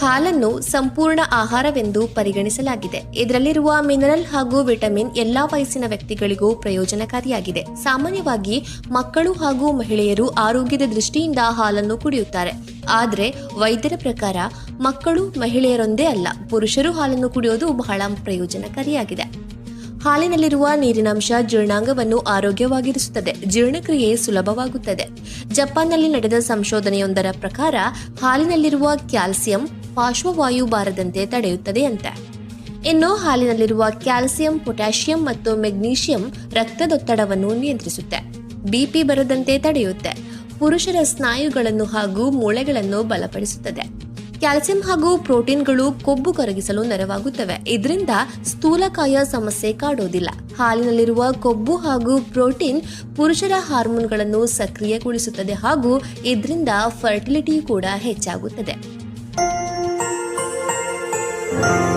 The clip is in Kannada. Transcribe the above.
ಹಾಲನ್ನು ಸಂಪೂರ್ಣ ಆಹಾರವೆಂದು ಪರಿಗಣಿಸಲಾಗಿದೆ. ಇದರಲ್ಲಿರುವ ಮಿನರಲ್ ಹಾಗೂ ವಿಟಮಿನ್ ಎಲ್ಲಾ ವಯಸ್ಸಿನ ವ್ಯಕ್ತಿಗಳಿಗೂ ಪ್ರಯೋಜನಕಾರಿಯಾಗಿದೆ. ಸಾಮಾನ್ಯವಾಗಿ ಮಕ್ಕಳು ಹಾಗೂ ಮಹಿಳೆಯರು ಆರೋಗ್ಯದ ದೃಷ್ಟಿಯಿಂದ ಹಾಲನ್ನು ಕುಡಿಯುತ್ತಾರೆ. ಆದರೆ ವೈದ್ಯರ ಪ್ರಕಾರ ಮಕ್ಕಳು ಮಹಿಳೆಯರೊಂದೇ ಅಲ್ಲ, ಪುರುಷರು ಹಾಲನ್ನು ಕುಡಿಯೋದು ಬಹಳ ಪ್ರಯೋಜನಕಾರಿಯಾಗಿದೆ. ಹಾಲಿನಲ್ಲಿರುವ ನೀರಿನಾಂಶ ಜೀರ್ಣಾಂಗವನ್ನು ಆರೋಗ್ಯವಾಗಿರಿಸುತ್ತದೆ. ಜೀರ್ಣಕ್ರಿಯೆ ಸುಲಭವಾಗುತ್ತದೆ. ಜಪಾನ್ನಲ್ಲಿ ನಡೆದ ಸಂಶೋಧನೆಯೊಂದರ ಪ್ರಕಾರ ಹಾಲಿನಲ್ಲಿರುವ ಕ್ಯಾಲ್ಸಿಯಂ ಪಾರ್ಶ್ವವಾಯು ಬಾರದಂತೆ ತಡೆಯುತ್ತದೆ ಅಂತೆ. ಇನ್ನು ಹಾಲಿನಲ್ಲಿರುವ ಕ್ಯಾಲ್ಸಿಯಂ, ಪೊಟ್ಯಾಷಿಯಂ ಮತ್ತು ಮೆಗ್ನೀಷಿಯಂ ರಕ್ತದೊತ್ತಡವನ್ನು ನಿಯಂತ್ರಿಸುತ್ತೆ. ಬಿಪಿ ಬರದಂತೆ ತಡೆಯುತ್ತೆ. ಪುರುಷರ ಸ್ನಾಯುಗಳನ್ನು ಹಾಗೂ ಮೂಳೆಗಳನ್ನು ಬಲಪಡಿಸುತ್ತದೆ. ಕ್ಯಾಲ್ಸಿಯಂ ಹಾಗೂ ಪ್ರೋಟೀನ್ಗಳು ಕೊಬ್ಬು ಕರಗಿಸಲು ನೆರವಾಗುತ್ತವೆ. ಇದರಿಂದ ಸ್ಥೂಲಕಾಯ ಸಮಸ್ಯೆ ಕಾಡೋದಿಲ್ಲ. ಹಾಲಿನಲ್ಲಿರುವ ಕೊಬ್ಬು ಹಾಗೂ ಪ್ರೋಟೀನ್ ಪುರುಷರ ಹಾರ್ಮೋನ್ಗಳನ್ನು ಸಕ್ರಿಯಗೊಳಿಸುತ್ತದೆ ಹಾಗೂ ಇದರಿಂದ ಫರ್ಟಿಲಿಟಿ ಕೂಡ ಹೆಚ್ಚಾಗುತ್ತದೆ. Thank you.